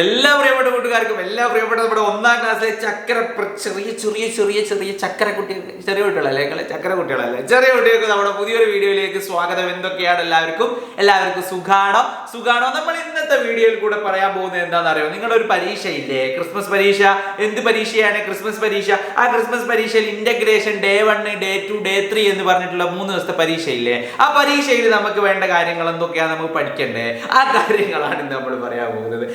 എല്ലാ പ്രിയപ്പെട്ട കൂട്ടുകാർക്കും എല്ലാ പ്രിയപ്പെട്ട നമ്മുടെ ഒന്നാം ക്ലാസ്സിലെ ചക്കര ചെറിയ ചെറിയ ചെറിയ ചെറിയ ചക്കര കുട്ടികൾ ചെറിയ കുട്ടികളല്ലേ? നിങ്ങൾ ചക്കര കുട്ടികളല്ലേ? ചെറിയ കുട്ടികൾക്ക് നമ്മുടെ പുതിയൊരു വീഡിയോയിലേക്ക് സ്വാഗതം. എന്തൊക്കെയാണ് എല്ലാവർക്കും? എല്ലാവർക്കും സുഖാണോ? സുഖാണോ? നമ്മൾ ഇന്നത്തെ വീഡിയോയിൽ കൂടെ പറയാൻ പോകുന്നത് എന്താണെന്ന് അറിയോ നിങ്ങളുടെ ഒരു പരീക്ഷ ഇല്ലേ ക്രിസ്മസ് പരീക്ഷ. എന്ത് പരീക്ഷയാണ് ക്രിസ്മസ് പരീക്ഷ? ആ ക്രിസ്മസ് പരീക്ഷയിൽ integration day one day two day three എന്ന് പറഞ്ഞിട്ടുള്ള മൂന്ന് ദിവസത്തെ പരീക്ഷ ഇല്ലേ ആ പരീക്ഷയിൽ നമുക്ക് വേണ്ട കാര്യങ്ങൾ എന്തൊക്കെയാണ് നമുക്ക് പഠിക്കണ്ടേ? ആ കാര്യങ്ങളാണ് നമ്മൾ പറയാൻ പോകുന്നത്.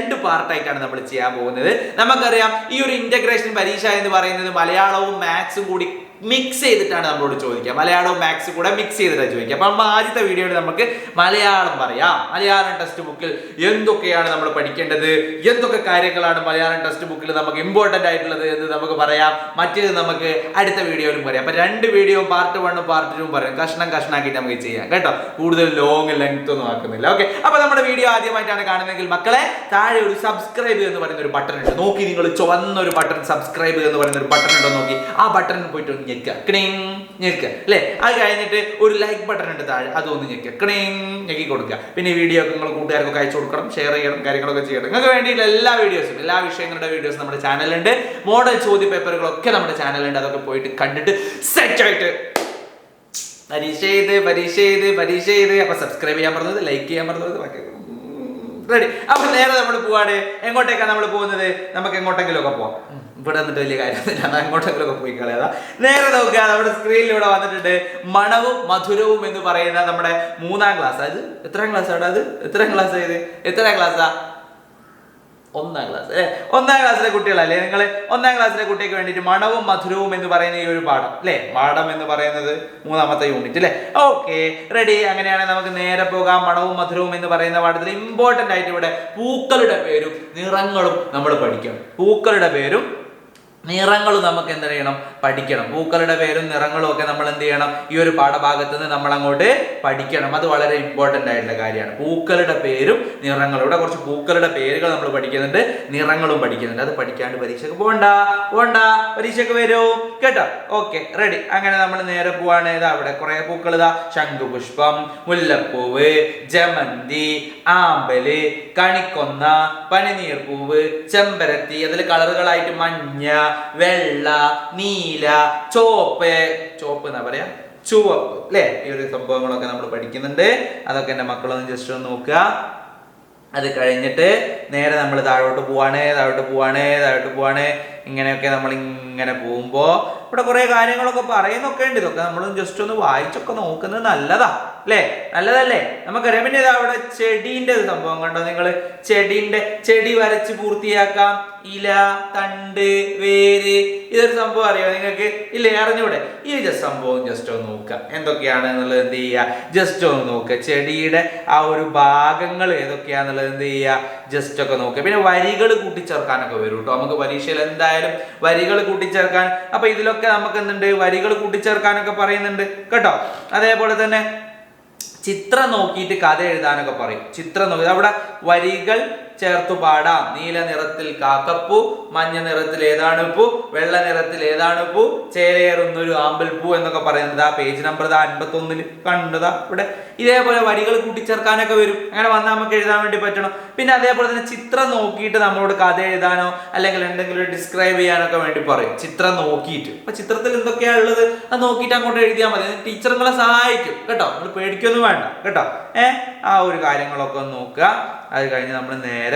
രണ്ട് പാർട്ടായിട്ടാണ് നമ്മൾ ചെയ്യാൻ പോകുന്നത്. നമുക്കറിയാം ഈ ഒരു ഇന്റഗ്രേഷൻ പരീക്ഷ എന്ന് പറയുന്നത് മലയാളവും മാത്സും കൂടി മിക്സ് ചെയ്തിട്ടാണ് നമ്മളോട് ചോദിക്കുക. മലയാളവും മാത്സ് കൂടെ മിക്സ് ചെയ്തിട്ടാണ് ചോദിക്കുക. അപ്പം നമ്മൾ ആദ്യത്തെ വീഡിയോയിൽ നമുക്ക് മലയാളം പറയാം. മലയാളം ടെക്സ്റ്റ് ബുക്കിൽ എന്തൊക്കെയാണ് നമ്മൾ പഠിക്കേണ്ടത്? എന്തൊക്കെ കാര്യങ്ങളാണ് മലയാളം ടെക്സ്റ്റ് ബുക്കിൽ നമുക്ക് ഇമ്പോർട്ടന്റ് ആയിട്ടുള്ളത് എന്ന് നമുക്ക് പറയാം. മറ്റേത് നമുക്ക് അടുത്ത വീഡിയോയിലും പറയാം. അപ്പൊ രണ്ട് വീഡിയോ പാർട്ട് വണ്ണും പാർട്ട് ടൂവും പറയാം. കഷ്ണം കഷ്ണാക്കിയിട്ട് നമുക്ക് ചെയ്യാം കേട്ടോ. കൂടുതൽ ലോങ് ലെങ്ത് ഒന്നും ആക്കുന്നില്ല. ഓക്കെ അപ്പൊ നമ്മുടെ വീഡിയോ ആദ്യമായിട്ടാണ് കാണുന്നതെങ്കിൽ മക്കളെ താഴെ ഒരു സബ്സ്ക്രൈബ് എന്ന് പറയുന്ന ഒരു ബട്ടൺ ഉണ്ട്. നോക്കി നിങ്ങൾ ചുവന്ന ഒരു ബട്ടൺ സബ്സ്ക്രൈബ് എന്ന് പറയുന്ന ഒരു ബട്ടൺ ഉണ്ടോ നോക്കി. ആ ബട്ടൺ പോയിട്ട് ഞെക്കുക. ക്ലിങ് ഞെക്കുക. അല്ലേ? അത് കഴിഞ്ഞിട്ട് ഒരു ലൈക്ക് ബട്ടൺ ഉണ്ട് താഴെ അതൊന്ന് ഞെക്കുക. ക്ലിങ് ഞെക്കി കൊടുക്കുക. പിന്നെ വീഡിയോ ഒക്കെ നിങ്ങൾ കൂട്ടുകാർക്കൊക്കെ അയച്ചു കൊടുക്കണം ഷെയർ ചെയ്യണം കാര്യങ്ങളൊക്കെ ചെയ്യണം. നിങ്ങൾക്ക് വേണ്ടിയിട്ടുള്ള എല്ലാ വീഡിയോസും എല്ലാ വിഷയങ്ങളുടെ വീഡിയോസ് നമ്മുടെ ചാനലുണ്ട് മോഡൽ ചോദ്യ പേപ്പറുകളൊക്കെ നമ്മുടെ ചാനലുണ്ട് അതൊക്കെ പോയിട്ട് കണ്ടിട്ട് സെറ്റ് ആയിട്ട് പരീക്ഷ ചെയ്ത് പരീക്ഷ ചെയ്ത് പരീക്ഷ ചെയ്ത്. അപ്പൊ സബ്സ്ക്രൈബ് ചെയ്യാൻ പറഞ്ഞത് ലൈക്ക് ചെയ്യാൻ പറഞ്ഞത് റെഡി അപ്പൊ നേരെ നമ്മൾ പോവാണ് എങ്ങോട്ടേക്കാണ് നമ്മൾ പോകുന്നത്? നമുക്ക് എങ്ങോട്ടെങ്കിലും ഒക്കെ പോവാം. ഇവിടെ നിന്നിട്ട് വലിയ കാര്യമൊന്നുമില്ല. എന്നാ എങ്ങോട്ടെങ്കിലും ഒക്കെ പോയി കളയാ. നേരെ നോക്കുക നമ്മുടെ സ്ക്രീനിൽ വന്നിട്ടുണ്ട് മണവും മധുരവും എന്ന് പറയുന്ന നമ്മുടെ മൂന്നാം ക്ലാസ് അത് എത്രാം ക്ലാസ് ആണ് അത്? എത്രാം ക്ലാസ് ആയത്? എത്രാം ക്ലാസ്സാ ഒന്നാം ക്ലാസ് അല്ലേ ഒന്നാം ക്ലാസ്സിലെ കുട്ടികളല്ലേ? നിങ്ങൾ ഒന്നാം ക്ലാസ്സിലെ കുട്ടിക്ക് വേണ്ടിയിട്ട് മണവും മധുരവും എന്ന് പറയുന്ന ഈ ഒരു പാഠം അല്ലേ? പാഠം എന്ന് പറയുന്നത് മൂന്നാമത്തെ യൂണിറ്റ് അല്ലേ? ഓക്കെ റെഡി അങ്ങനെയാണെങ്കിൽ നമുക്ക് നേരെ പോകാം. മണവും മധുരവും എന്ന് പറയുന്ന പാഠത്തിൽ ഇമ്പോർട്ടന്റ് ആയിട്ട് ഇവിടെ പൂക്കളുടെ പേരും നിറങ്ങളും നമ്മൾ പഠിക്കണം പൂക്കളുടെ പേരും നിറങ്ങളും നമുക്ക് എന്ത് ചെയ്യണം? പഠിക്കണം. പൂക്കളുടെ പേരും നിറങ്ങളും ഒക്കെ നമ്മൾ എന്ത് ചെയ്യണം? ഈ ഒരു പാഠഭാഗത്ത് നിന്ന് നമ്മൾ അങ്ങോട്ട് പഠിക്കണം. അത് വളരെ ഇമ്പോർട്ടന്റ് ആയിട്ടുള്ള കാര്യമാണ്. പൂക്കളുടെ പേരും നിറങ്ങളും. ഇവിടെ കുറച്ച് പൂക്കളുടെ പേരുകൾ നമ്മൾ പഠിക്കുന്നുണ്ട്. നിറങ്ങളും പഠിക്കുന്നുണ്ട്. അത് പഠിക്കാണ്ട് പരീക്ഷയ്ക്ക് പോകണ്ട പോകണ്ട പരീക്ഷയ്ക്ക് വരൂ. കേട്ടോ? ഓക്കെ റെഡി അങ്ങനെ നമ്മൾ നേരെ പോവാണ്. ഇതാ അവിടെ കുറെ പൂക്കൾ. ഇതാ ശംഖുപുഷ്പം മുല്ലപ്പൂവ് ജമന്തി ആമ്പൽ കണിക്കൊന്ന പനിനീർപ്പൂവ് ചെമ്പരത്തി അതിൽ കളറുകളായിട്ട് മഞ്ഞ വെള്ള നീല ചോപ്പ് ചോപ്പ് എന്നാ പറയാ? ചുവപ്പ് അല്ലേ ഈ ഒരു സംഭവങ്ങളൊക്കെ നമ്മൾ പഠിക്കുന്നുണ്ട്. അതൊക്കെ എന്റെ മക്കളൊന്ന് ജസ്റ്റ് ഒന്ന് നോക്കുക. അത് കഴിഞ്ഞിട്ട് നേരെ നമ്മൾ താഴോട്ട് പോവാണ് താഴോട്ട് പോവാണ് താഴോട്ട് പോവാണ്. ഇങ്ങനെയൊക്കെ നമ്മൾ ഇങ്ങനെ പോകുമ്പോൾ ഇവിടെ കുറേ കാര്യങ്ങളൊക്കെ പറയുന്നൊക്കെ ഉണ്ട്. ഇതൊക്കെ നമ്മൾ ജസ്റ്റ് ഒന്ന് വായിച്ചൊക്കെ നോക്കുന്നത് നല്ലതാ. അല്ലേ? നല്ലതല്ലേ? നമുക്കറിയാം. പിന്നെ ഇതാ അവിടെ ചെടീന്റെ ഒരു സംഭവം കണ്ടോ നിങ്ങൾ ചെടീന്റെ ചെടി വരച്ച് പൂർത്തിയാക്കാം. ഇല തണ്ട് വേര്. ഇതൊരു സംഭവം അറിയാം നിങ്ങൾക്ക്? ഇല്ലേ? അറിഞ്ഞൂടെ? ഈ ജസ്റ്റ് സംഭവം ജസ്റ്റ് ഒന്ന് നോക്കുക. എന്തൊക്കെയാണ് എന്നുള്ളത് എന്ത് ചെയ്യുക? ജസ്റ്റ് ഒന്ന് നോക്കുക. ചെടിയുടെ ആ ഒരു ഭാഗങ്ങൾ ഏതൊക്കെയാണെന്നുള്ളത് എന്ത് ചെയ്യുക? ജസ്റ്റ് ഒക്കെ നോക്കുക. പിന്നെ വരികൾ കൂട്ടിച്ചേർക്കാനൊക്കെ വരും കേട്ടോ. നമുക്ക് പരീക്ഷയിൽ എന്തായാലും വരികൾ കൂട്ടിച്ചേർക്കാൻ അപ്പൊ ഇതിലൊക്കെ നമുക്ക് എന്തുണ്ട്? വരികൾ കൂട്ടിച്ചേർക്കാനൊക്കെ പറയുന്നുണ്ട് കേട്ടോ. അതേപോലെ തന്നെ ചിത്രം നോക്കിയിട്ട് കഥ എഴുതാനൊക്കെ പറയും. ചിത്രം നോക്കി അവിടെ വരികൾ ചേർത്തു പാടാം. നീല നിറത്തിൽ കാക്കപ്പൂ മഞ്ഞ നിറത്തിൽ ഏതാണ് പൂ വെള്ള നിറത്തിൽ ഏതാണ് പൂ ചേലേറുന്നൊരു പൂ എന്നൊക്കെ പറയുന്നത് ആ പേജ് നമ്പർ ദാ അൻപത്തി ഒന്നിൽ കണ്ടതാ ഇവിടെ. ഇതേപോലെ വരികൾ കൂട്ടിച്ചേർക്കാനൊക്കെ വരും. അങ്ങനെ വന്നാൽ നമുക്ക് എഴുതാൻ വേണ്ടി പറ്റണം. പിന്നെ അതേപോലെ തന്നെ ചിത്രം നോക്കിയിട്ട് നമ്മളോട് കഥ എഴുതാനോ അല്ലെങ്കിൽ എന്തെങ്കിലും ഡിസ്ക്രൈബ് ചെയ്യാനൊക്കെ വേണ്ടി പറയും. ചിത്രം നോക്കിയിട്ട്. അപ്പൊ ചിത്രത്തിൽ എന്തൊക്കെയാ ഉള്ളത്? അത് നോക്കിയിട്ട് അങ്ങോട്ട് എഴുതിയാൽ മതി. ടീച്ചർ നിങ്ങളെ സഹായിക്കും. കേട്ടോ? നിങ്ങൾ പേടിക്കൊന്നും വേണ്ട. കേട്ടോ? ഏഹ് ആ ഒരു കാര്യങ്ങളൊക്കെ നോക്കുക. അത് കഴിഞ്ഞ് നമ്മൾ നേരെ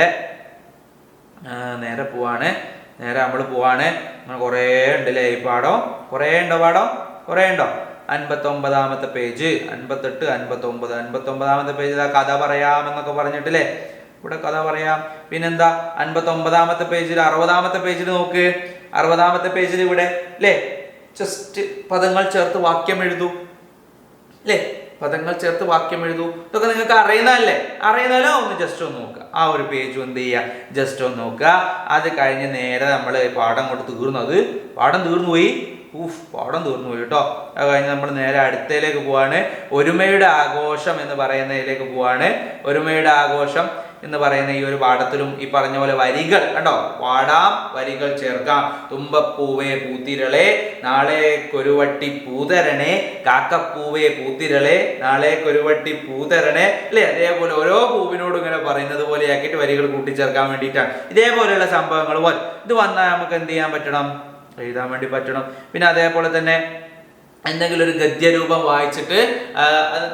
ആ, നേരെ പോവാണ്. നേരെ നമ്മൾ പോവാണ്. നമ്മൾ കുറേ ഉണ്ടല്ലേ ഈ പാടം കുറേ ഉണ്ടോ പാടം കുറേ ഉണ്ടോ? അൻപത്തൊമ്പതാമത്തെ പേജ്. അൻപത്തെട്ട് അൻപത്തൊമ്പത്. അൻപത്തൊമ്പതാമത്തെ പേജ് ഇതാ കഥ പറയാമെന്നൊക്കെ പറഞ്ഞിട്ടില്ലേ? ഇവിടെ കഥ പറയാം. പിന്നെന്താ? അൻപത്തൊമ്പതാമത്തെ പേജിൽ അറുപതാമത്തെ പേജിൽ നോക്ക്. അറുപതാമത്തെ പേജിൽ ഇവിടെ അല്ലേ ജസ്റ്റ് പദങ്ങൾ ചേർത്ത് വാക്യം എഴുതൂ. അല്ലേ പദങ്ങൾ ചേർത്ത് വാക്യം എഴുതൂ. ഇതൊക്കെ നിങ്ങൾക്ക് അറിയുന്നതല്ലേ? അറിയുന്നാലോ ഒന്ന് ജസ്റ്റ് ഒന്ന് നോക്കുക. ആ ഒരു പേജ് എന്ത് ചെയ്യുക? ജസ്റ്റ് ഒന്ന് നോക്കുക. അത് കഴിഞ്ഞ് നേരെ നമ്മൾ പാഠം കൊണ്ട് അത് പാഠം തീർന്നു പോയി. ഊഫ് പാഠം തീർന്നു പോയി കേട്ടോ. അത് കഴിഞ്ഞ് നമ്മൾ നേരെ അടുത്തയിലേക്ക് പോവാണ്. ഒരുമയുടെ ആഘോഷം എന്ന് പറയുന്നതിലേക്ക് പോവാണ്. ഒരുമയുടെ ആഘോഷം. എന്ന് പറയുന്ന ഈ ഒരു പാഠത്തിലും ഈ പറഞ്ഞ പോലെ വരികൾ കണ്ടോ? പാടാം വരികൾ ചേർക്കാം. തുമ്പപ്പൂവേ പൂത്തിരളെ നാളെ കൊരുവട്ടി പൂതരണേ. കാക്കപ്പൂവേ പൂത്തിരളെ നാളെ കൊരുവട്ടി പൂതരണേ. അല്ലെ? അതേപോലെ ഓരോ പൂവിനോടും ഇങ്ങനെ പറയുന്നത് പോലെ ആക്കിയിട്ട് വരികൾ കൂട്ടിച്ചേർക്കാൻ വേണ്ടിയിട്ടാണ്. ഇതേപോലെയുള്ള സംഭവങ്ങൾ. പോലെ ഇത് വന്നാൽ നമുക്ക് എന്ത് ചെയ്യാൻ പറ്റണം? എഴുതാൻ വേണ്ടി പറ്റണം. പിന്നെ അതേപോലെ തന്നെ എന്തെങ്കിലും ഒരു ഗദ്യരൂപം വായിച്ചിട്ട്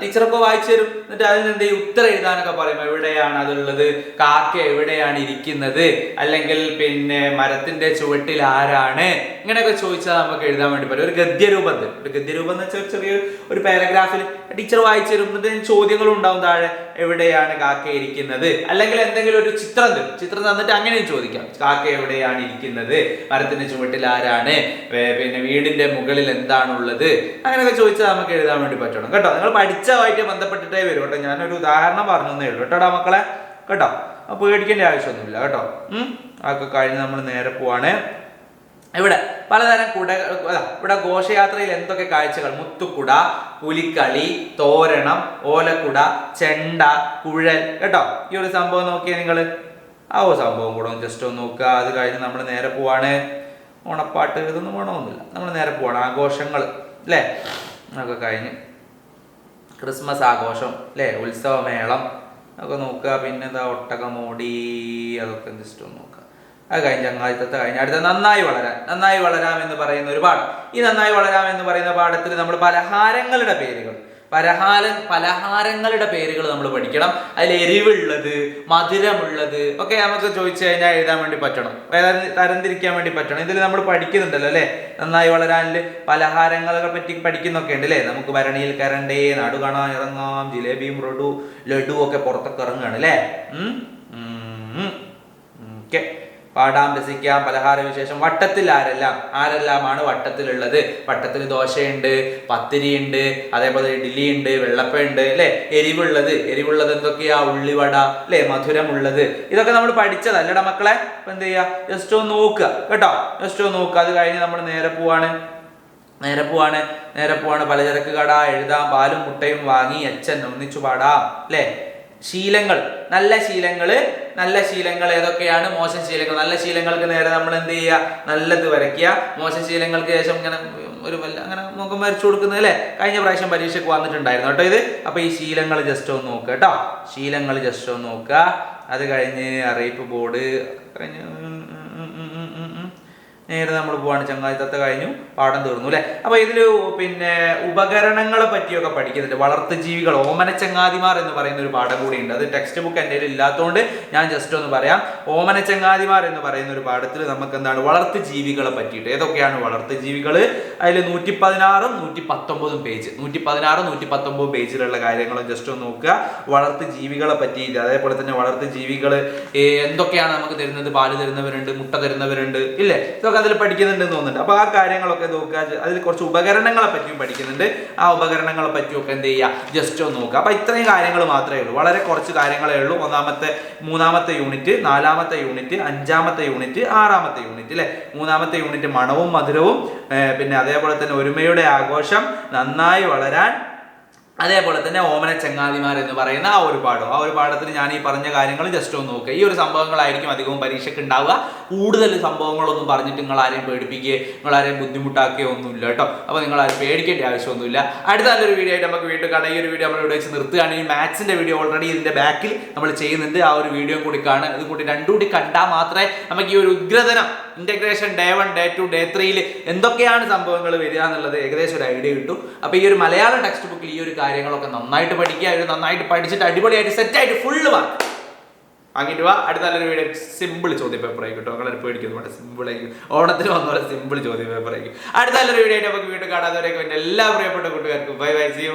ടീച്ചറൊക്കെ വായിച്ചു തരും. എന്നിട്ട് അതിന് എന്ത് ചെയ്യും ഉത്തരം എഴുതാനൊക്കെ പറയും. എവിടെയാണ് അതുള്ളത്? കാക്ക എവിടെയാണ് ഇരിക്കുന്നത്? അല്ലെങ്കിൽ പിന്നെ മരത്തിന്റെ ചുവട്ടിൽ ആരാണ്? ഇങ്ങനെയൊക്കെ ചോദിച്ചാൽ നമുക്ക് എഴുതാൻ വേണ്ടി പറ്റും. ഒരു ഗദ്യരൂപം തരും ഒരു ഗദ്യരൂപം എന്ന് വെച്ചാൽ ചെറിയ ഒരു പാരഗ്രാഫിൽ ടീച്ചർ വായിച്ചു തരും. എന്നിട്ട് ചോദ്യങ്ങളും ഉണ്ടാവും താഴെ. എവിടെയാണ് കാക്ക ഇരിക്കുന്നത്? അല്ലെങ്കിൽ എന്തെങ്കിലും ഒരു ചിത്രം തരും. ചിത്രം തന്നിട്ട് അങ്ങനെയും ചോദിക്കാം. കാക്ക എവിടെയാണ് ഇരിക്കുന്നത്? മരത്തിന്റെ ചുവട്ടിൽ ആരാണ്? പിന്നെ വീടിന്റെ മുകളിൽ എന്താണുള്ളത്? അങ്ങനെയൊക്കെ ചോദിച്ചാൽ നമുക്ക് എഴുതാൻ വേണ്ടി പറ്റണം. കേട്ടോ? നിങ്ങൾ പഠിച്ചതുമായിട്ട് ബന്ധപ്പെട്ടിട്ടേ വരും കേട്ടോ. ഞാനൊരു ഉദാഹരണം പറഞ്ഞേ ഉള്ളൂ. കേട്ടോടാ മക്കളെ? കേട്ടോ? അപ്പൊ പേടിക്കേണ്ട ആവശ്യമൊന്നുമില്ല. കേട്ടോ? അതൊക്കെ കഴിഞ്ഞ് നമ്മൾ നേരെ പോവാണ്. ഇവിടെ പലതരം കുട ഇവിടെ ഘോഷയാത്രയിൽ എന്തൊക്കെ കാഴ്ചകൾ? മുത്തുക്കുട പുലിക്കളി തോരണം ഓലക്കുട ചെണ്ട കുഴൽ. കേട്ടോ? ഈ ഒരു സംഭവം നോക്കിയാൽ നിങ്ങൾ ആ ഒരു സംഭവം കൂടെ ഒന്ന് ജസ്റ്റ് ഒന്ന് നോക്കുക. അത് കഴിഞ്ഞ് നമ്മൾ നേരെ പോവാണ്. ഓണപ്പാട്ട് ഇതൊന്നും വേണമെന്നില്ല നമ്മൾ നേരെ പോവാണ്. ആഘോഷങ്ങൾ. അല്ലേ അതൊക്കെ കഴിഞ്ഞ്. ക്രിസ്മസ് ആഘോഷം അല്ലേ ഉത്സവമേളം ഒക്കെ നോക്കുക. പിന്നെ എന്താ ഒട്ടകമോടി അതൊക്കെ ജസ്റ്റ് ഒന്ന് നോക്കുക. അത് കഴിഞ്ഞ് ചങ്ങാതിത്തത്തെ കഴിഞ്ഞ് അടുത്ത നന്നായി വളരാൻ നന്നായി വളരാം എന്ന് പറയുന്ന ഒരു പാഠം ഈ നന്നായി വളരാം എന്ന് പറയുന്ന പാഠത്തിൽ നമ്മൾ പലഹാരങ്ങളുടെ പേരുകൾ പലഹാര പലഹാരങ്ങളുടെ പേരുകൾ നമ്മൾ പഠിക്കണം. അതിൽ എരിവുള്ളത് മധുരമുള്ളത് ഒക്കെ നമുക്ക് ചോദിച്ചു കഴിഞ്ഞാൽ എഴുതാൻ വേണ്ടി പറ്റണം. തരംതിരിക്കാൻ വേണ്ടി പറ്റണം. ഇതിൽ നമ്മൾ പഠിക്കുന്നുണ്ടല്ലോ അല്ലേ? നന്നായി വളരാനിൽ പലഹാരങ്ങളെ പറ്റി പഠിക്കുന്നൊക്കെ ഉണ്ട് അല്ലേ? നമുക്ക് ഭരണിയിൽ കരണ്ടേ നാടു കാണാൻ ഇറങ്ങാം ജിലേബിയും ലഡു ലഡു ഒക്കെ പുറത്തൊക്കെ ഇറങ്ങുകയാണ് അല്ലേ. ഓക്കെ. പാടാം രസിക്കാം പലഹാര വിശേഷം വട്ടത്തിൽ ആരെല്ലാം? ആരെല്ലാമാണ് വട്ടത്തിലുള്ളത്? വട്ടത്തിൽ ദോശയുണ്ട് പത്തിരിയുണ്ട് അതേപോലെ ഇഡ്ഡലി ഉണ്ട് വെള്ളപ്പ ഉണ്ട് അല്ലെ? എരിവുള്ളത്. എരിവുള്ളത് എന്തൊക്കെയാ? ഉള്ളിവട അല്ലെ? മധുരമുള്ളത്. ഇതൊക്കെ നമ്മൾ പഠിച്ചതല്ലടാ മക്കളെ അപ്പൊ എന്ത് ചെയ്യാ? ജസ്റ്റ് ഒന്ന് നോക്കുക. കേട്ടോ? ജസ്റ്റ് ഒന്ന് നോക്കുക. അത് കഴിഞ്ഞ് നമ്മൾ നേരെ പോവാണ്. നേരെ പോവാണ്. നേരെ പോവാണ്. പലചരക്ക് കട എഴുതാം പാലും മുട്ടയും വാങ്ങി അച്ഛൻ ഒന്നിച്ചു പാടാം അല്ലേ? ശീലങ്ങൾ. നല്ല ശീലങ്ങൾ നല്ല ശീലങ്ങൾ ഏതൊക്കെയാണ്? മോശം ശീലങ്ങൾ. നല്ല ശീലങ്ങൾക്ക് നേരെ നമ്മൾ എന്ത് ചെയ്യുക? നല്ലത് വരയ്ക്കുക. മോശം ശീലങ്ങൾക്ക് ശേഷം ഇങ്ങനെ ഒരു വല്ല അങ്ങനെ മുഖം വരച്ചു കൊടുക്കുന്നത് അല്ലേ? കഴിഞ്ഞ പ്രാവശ്യം പരീക്ഷയ്ക്ക് വന്നിട്ടുണ്ടായിരുന്നു കേട്ടോ ഇത്. അപ്പൊ ഈ ശീലങ്ങൾ ജസ്റ്റ് ഒന്ന് നോക്കുക കേട്ടോ. ശീലങ്ങൾ ജസ്റ്റ് ഒന്ന് നോക്കുക. അത് കഴിഞ്ഞ് അറിയിപ്പ് ബോർഡ് കഴിഞ്ഞ്. നേരെ നമ്മൾ പോവാണ്. ചങ്ങാതിത്തത്തെ കഴിഞ്ഞു. പാഠം തീർന്നു അല്ലെ? അപ്പൊ ഇതിൽ പിന്നെ ഉപകരണങ്ങളെ പറ്റിയൊക്കെ പഠിക്കുന്നുണ്ട്. വളർത്തു ജീവികൾ ഓമന ചങ്ങാതിമാർ എന്ന് പറയുന്ന ഒരു പാഠം കൂടി ഉണ്ട് അത് ടെക്സ്റ്റ് ബുക്ക് എന്റെ ഇല്ലാത്തതുകൊണ്ട് ഞാൻ ജസ്റ്റ് ഒന്ന് പറയാം. ഓമന ചങ്ങാതിമാർ എന്ന് പറയുന്ന ഒരു പാഠത്തിൽ നമുക്ക് എന്താണ് വളർത്തു ജീവികളെ പറ്റിയിട്ട്. ഏതൊക്കെയാണ് വളർത്തു ജീവികൾ? അതിൽ നൂറ്റി പതിനാറും നൂറ്റി പത്തൊമ്പതും പേജ് നൂറ്റി പതിനാറും നൂറ്റി പത്തൊമ്പതും പേജിലുള്ള കാര്യങ്ങളും ജസ്റ്റ് ഒന്ന് നോക്കുക. വളർത്തു ജീവികളെ പറ്റിയിട്ട് അതേപോലെ തന്നെ വളർത്തു ജീവികൾ എന്തൊക്കെയാണ് നമുക്ക് തരുന്നത്? പാൽ തരുന്നവരുണ്ട് മുട്ട തരുന്നവരുണ്ട് ഇല്ലേ? ഇതൊക്കെ അതിൽ പഠിക്കുന്നുണ്ടെന്ന് തോന്നുന്നുണ്ട്. അപ്പൊ ആ കാര്യങ്ങളൊക്കെ നോക്കുക. അതിൽ കുറച്ച് ഉപകരണങ്ങളെ പറ്റിയും പഠിക്കുന്നുണ്ട്. ആ ഉപകരണങ്ങളെ പറ്റിയൊക്കെ എന്ത് ചെയ്യുക? ജസ്റ്റ് ഒന്ന് നോക്കുക. അപ്പൊ ഇത്രയും കാര്യങ്ങൾ മാത്രമേ ഉള്ളൂ. വളരെ കുറച്ച് കാര്യങ്ങളേ ഉള്ളൂ. ഒന്നാമത്തെ മൂന്നാമത്തെ യൂണിറ്റ് നാലാമത്തെ യൂണിറ്റ് അഞ്ചാമത്തെ യൂണിറ്റ് ആറാമത്തെ യൂണിറ്റ് അല്ലെ മൂന്നാമത്തെ യൂണിറ്റ് മണവും മധുരവും പിന്നെ അതേപോലെ തന്നെ ഒരുമയുടെ ആഘോഷം നന്നായി വളരാൻ അതേപോലെ തന്നെ ഓമന ചങ്ങാതിമാർ എന്ന് പറയുന്ന ആ ഒരു പാഠം. ആ ഒരു പാഠത്തിൽ ഞാൻ ഈ പറഞ്ഞ കാര്യങ്ങൾ ജസ്റ്റ് ഒന്ന് നോക്കുക ഈ ഒരു സംഭവങ്ങളായിരിക്കും അധികവും പരീക്ഷയ്ക്ക് ഉണ്ടാവുക. കൂടുതൽ സംഭവങ്ങളൊന്നും പറഞ്ഞിട്ട് നിങ്ങൾ ആരെയും പേടിപ്പിക്കുകയോ നിങ്ങൾ ആരെയും ബുദ്ധിമുട്ടാക്കുകയോ ഒന്നുമില്ല കേട്ടോ. അപ്പോൾ നിങ്ങൾ ആരും പേടിക്കേണ്ട ആവശ്യമൊന്നുമില്ല. അടുത്ത നല്ലൊരു വീഡിയോ ആയിട്ട് നമുക്ക് വീണ്ടും കാണാം. ഈ ഒരു വീഡിയോ നമ്മൾ ഇവിടെ വെച്ച് നിർത്തുകയാണ്. ഈ മാത്സിന്റെ വീഡിയോ ഓൾറെഡി ഇതിന്റെ ബാക്കിൽ നമ്മൾ ചെയ്യുന്നുണ്ട്. ആ ഒരു വീഡിയോ കൂടി കാണുക. ഇത് കൂടി രണ്ടും കൂടി കണ്ടാൽ മാത്രമേ നമുക്ക് ഈ ഒരു ഉഗ്രതനം integration day one day two day ത്രീയിൽ എന്തൊക്കെയാണ് സംഭവങ്ങൾ വരിക എന്നുള്ളത് ഏകദേശം ഒരു ഐഡിയ കിട്ടും. അപ്പോൾ ഈ ഒരു മലയാളം ടെക്സ്റ്റ് ബുക്കിൽ ഈ ഒരു കാര്യങ്ങളൊക്കെ നന്നായിട്ട് പഠിക്കുക അവർ നന്നായിട്ട് പഠിച്ചിട്ട് അടിപൊളിയായിട്ട് സെറ്റായിട്ട് ഫുള്ള് മാർക്ക് വാങ്ങിയിട്ട് വാ. അടുത്ത നല്ലൊരു വീഡിയോ സിമ്പിൾ ചോദ്യ പേപ്പർ ആയി കേട്ടോ. നിങ്ങളെ പേടിക്കുന്നു വേണ്ട. സിമ്പിൾ ആയിരിക്കും ഓണത്തിന് വന്ന പോലെ സിമ്പിൾ ചോദ്യ പേപ്പർ ആയിരിക്കും അടുത്ത നല്ലൊരു വീഡിയോ ആയിട്ട് നമുക്ക് വീട്ടിൽ കാണാതെ എന്റെ എല്ലാ പ്രിയപ്പെട്ട കൂട്ടുകാർക്കും. Bye bye C